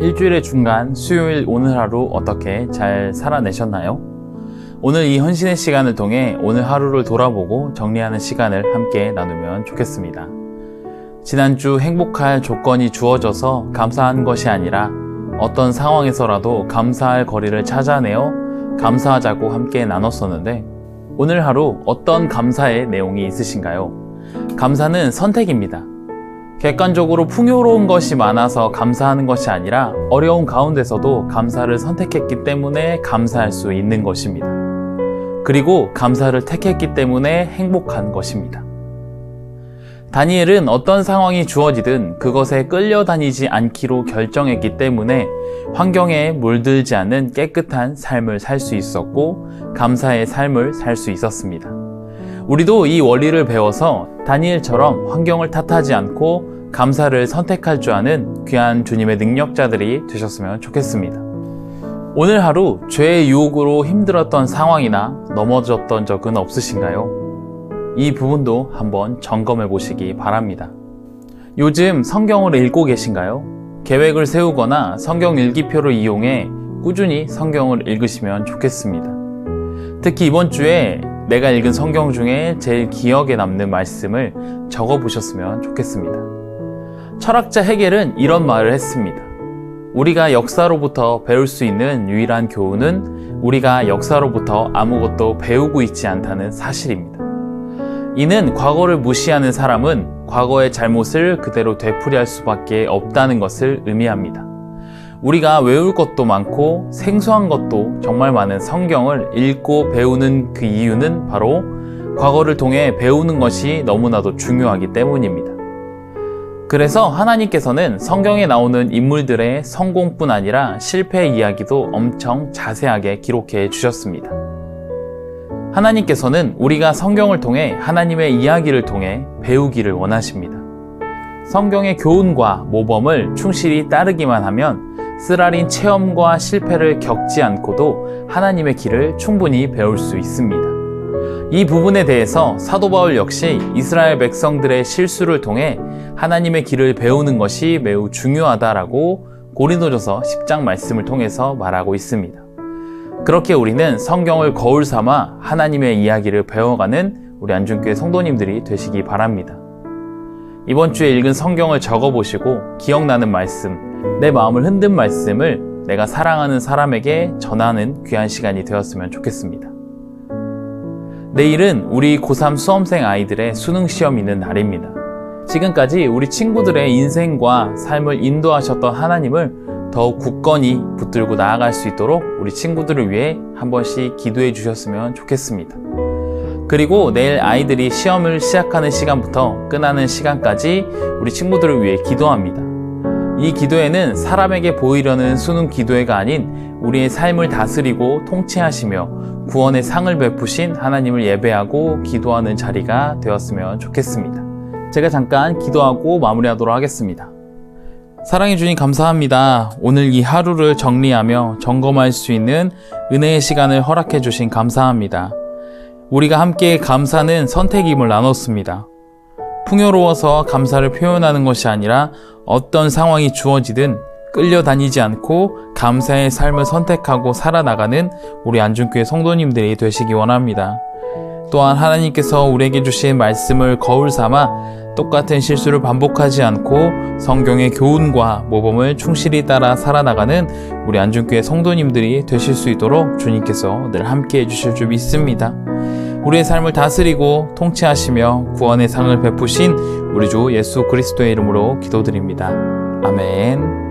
일주일의 중간 수요일 오늘 하루 어떻게 잘 살아내셨나요? 오늘 이 헌신의 시간을 통해 오늘 하루를 돌아보고 정리하는 시간을 함께 나누면 좋겠습니다. 지난주 행복할 조건이 주어져서 감사한 것이 아니라 어떤 상황에서라도 감사할 거리를 찾아내어 감사하자고 함께 나눴었는데 오늘 하루 어떤 감사의 내용이 있으신가요? 감사는 선택입니다. 객관적으로 풍요로운 것이 많아서 감사하는 것이 아니라 어려운 가운데서도 감사를 선택했기 때문에 감사할 수 있는 것입니다. 그리고 감사를 택했기 때문에 행복한 것입니다. 다니엘은 어떤 상황이 주어지든 그것에 끌려다니지 않기로 결정했기 때문에 환경에 물들지 않는 깨끗한 삶을 살 수 있었고 감사의 삶을 살 수 있었습니다. 우리도 이 원리를 배워서 다니엘처럼 환경을 탓하지 않고 감사를 선택할 줄 아는 귀한 주님의 능력자들이 되셨으면 좋겠습니다. 오늘 하루 죄의 유혹으로 힘들었던 상황이나 넘어졌던 적은 없으신가요? 이 부분도 한번 점검해 보시기 바랍니다. 요즘 성경을 읽고 계신가요? 계획을 세우거나 성경 일기표를 이용해 꾸준히 성경을 읽으시면 좋겠습니다. 특히 이번 주에 내가 읽은 성경 중에 제일 기억에 남는 말씀을 적어 보셨으면 좋겠습니다. 철학자 헤겔은 이런 말을 했습니다. 우리가 역사로부터 배울 수 있는 유일한 교훈은 우리가 역사로부터 아무것도 배우고 있지 않다는 사실입니다. 이는 과거를 무시하는 사람은 과거의 잘못을 그대로 되풀이할 수밖에 없다는 것을 의미합니다. 우리가 외울 것도 많고 생소한 것도 정말 많은 성경을 읽고 배우는 그 이유는 바로 과거를 통해 배우는 것이 너무나도 중요하기 때문입니다. 그래서 하나님께서는 성경에 나오는 인물들의 성공뿐 아니라 실패 이야기도 엄청 자세하게 기록해 주셨습니다. 하나님께서는 우리가 성경을 통해 하나님의 이야기를 통해 배우기를 원하십니다. 성경의 교훈과 모범을 충실히 따르기만 하면 쓰라린 체험과 실패를 겪지 않고도 하나님의 길을 충분히 배울 수 있습니다. 이 부분에 대해서 사도 바울 역시 이스라엘 백성들의 실수를 통해 하나님의 길을 배우는 것이 매우 중요하다라고 고린도전서 10장 말씀을 통해서 말하고 있습니다. 그렇게 우리는 성경을 거울 삼아 하나님의 이야기를 배워가는 우리 안중교회 성도님들이 되시기 바랍니다. 이번 주에 읽은 성경을 적어보시고 기억나는 말씀, 내 마음을 흔든 말씀을 내가 사랑하는 사람에게 전하는 귀한 시간이 되었으면 좋겠습니다. 내일은 우리 고3 수험생 아이들의 수능 시험 있는 날입니다. 지금까지 우리 친구들의 인생과 삶을 인도하셨던 하나님을 더욱 굳건히 붙들고 나아갈 수 있도록 우리 친구들을 위해 한 번씩 기도해 주셨으면 좋겠습니다. 그리고 내일 아이들이 시험을 시작하는 시간부터 끝나는 시간까지 우리 친구들을 위해 기도합니다. 이 기도회는 사람에게 보이려는 수능 기도회가 아닌 우리의 삶을 다스리고 통치하시며 구원의 상을 베푸신 하나님을 예배하고 기도하는 자리가 되었으면 좋겠습니다. 제가 잠깐 기도하고 마무리하도록 하겠습니다. 사랑해 주님 감사합니다. 오늘 이 하루를 정리하며 점검할 수 있는 은혜의 시간을 허락해 주신 감사합니다. 우리가 함께 감사는 선택임을 나눴습니다. 풍요로워서 감사를 표현하는 것이 아니라 어떤 상황이 주어지든 끌려다니지 않고 감사의 삶을 선택하고 살아나가는 우리 안중교회 성도님들이 되시기 원합니다. 또한 하나님께서 우리에게 주신 말씀을 거울 삼아 똑같은 실수를 반복하지 않고 성경의 교훈과 모범을 충실히 따라 살아나가는 우리 안중교회 성도님들이 되실 수 있도록 주님께서 늘 함께 해주실 줄 믿습니다. 우리의 삶을 다스리고 통치하시며 구원의 상을 베푸신 우리 주 예수 그리스도의 이름으로 기도드립니다. 아멘.